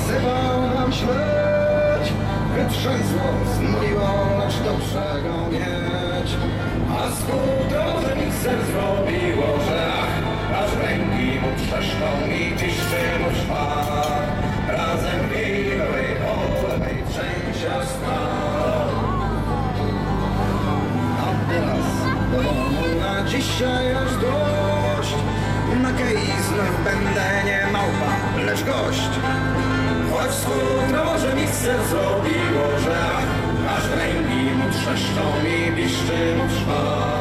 zasypał nam śledź. Wytrzęsło, zmuliło, lecz dobrze go mieć. A skutro, mikser zrobiło, ach, aż ręki mu trzeszczą i piszczy mu szwach. Razem biły o lewej trzęsia. A teraz do domu na dzisiaj aż dość. Na kej znów będę nie małpa, lecz gość w wschód, na no morze mi ser zrobiło, że aż w ręki mu trzeszczą i biszczy mu w.